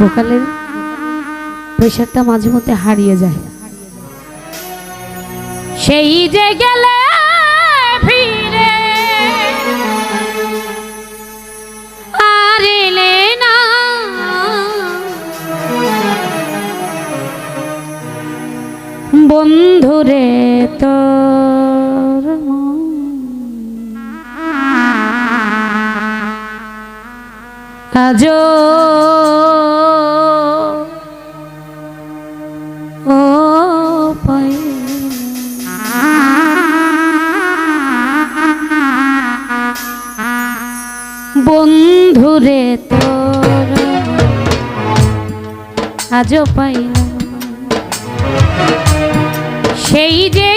ভোকালের প্রেশারটা মাঝে মধ্যে হারিয়ে যায়। সেই যে গেলে বন্ধুরে তোর আজও পাইলাম সেই যে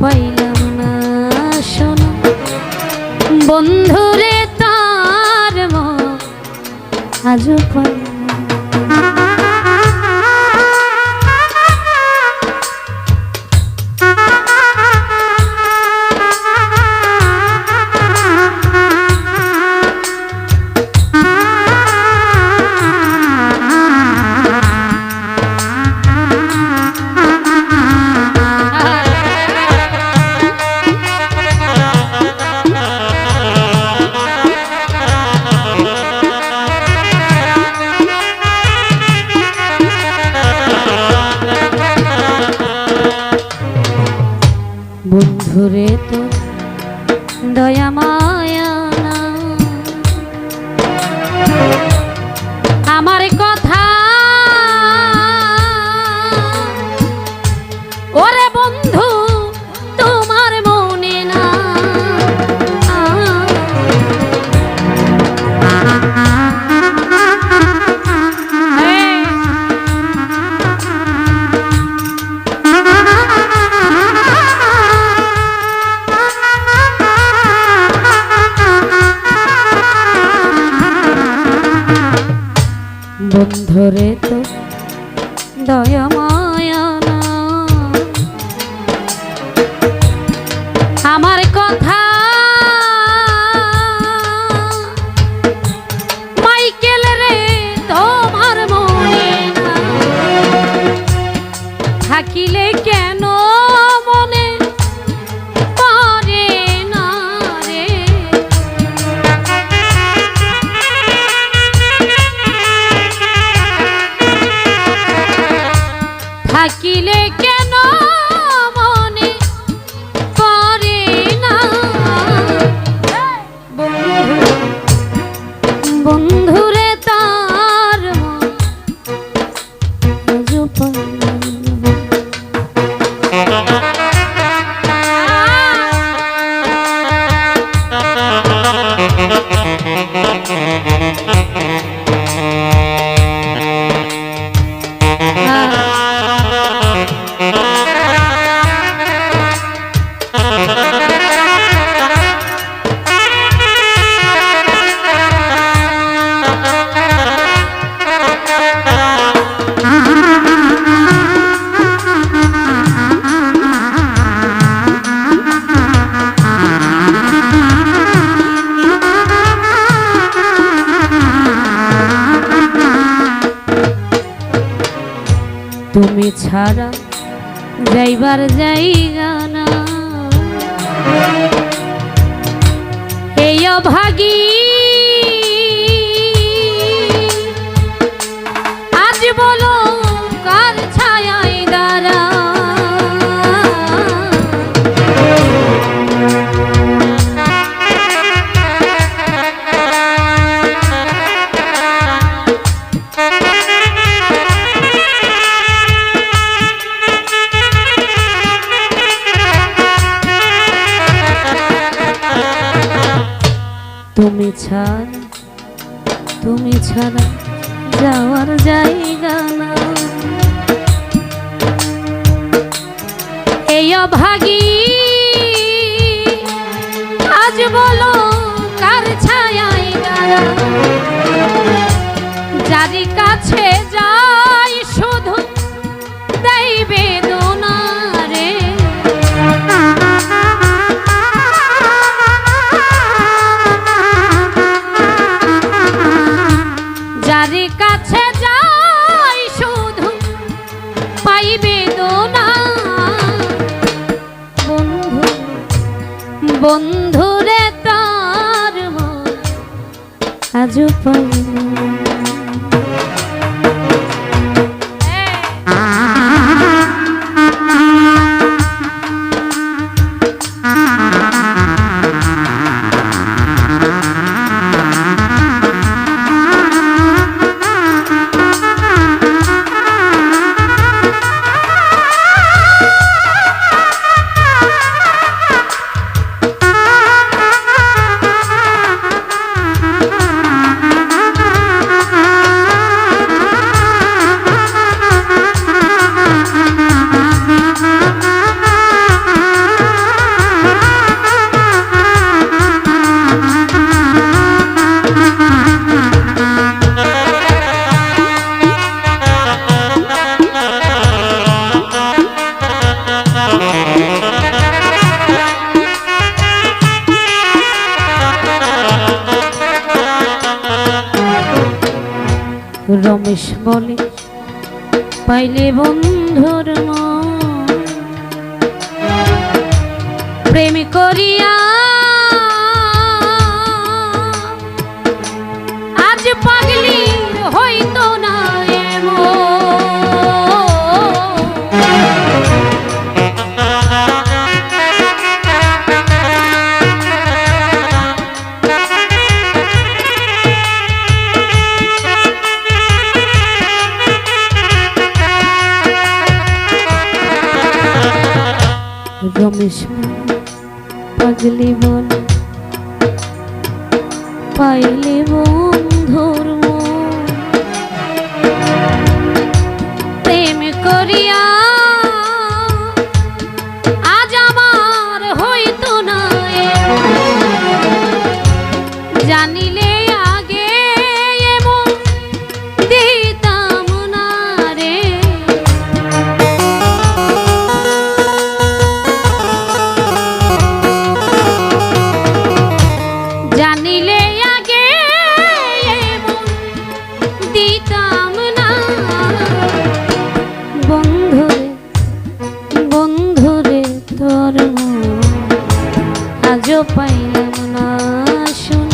পাইলাম না শোনা। বন্ধুরে তার আজও বন্ধুরে তো। দয়া মায়া বন্ধুরে তো দয়া তুমি ছাড়া যাইবার জায়গা না এই অভাগী তুমি ছাড়া তুমি ছাড়া যাওয়ার জায়গা না। এই অভাগী বন্ধুরে তার আজ পাই রমেশ বলে পাইলে বন্ধুর প্রেম করিয়া পাগলি মন পাইলে বল পাইলাম না শুন।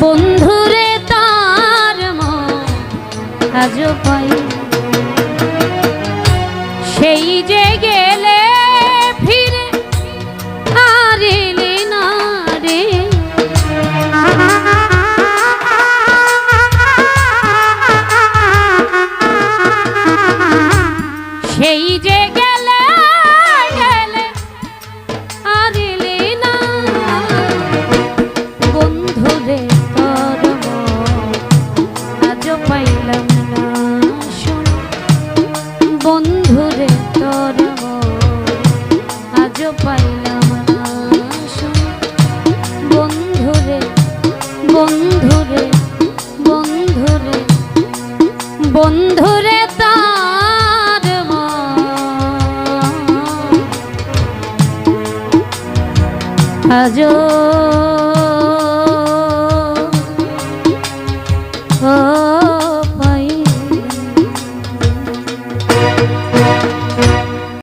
বন্ধুরে তার আজও পাই। সেই জেগে সাজো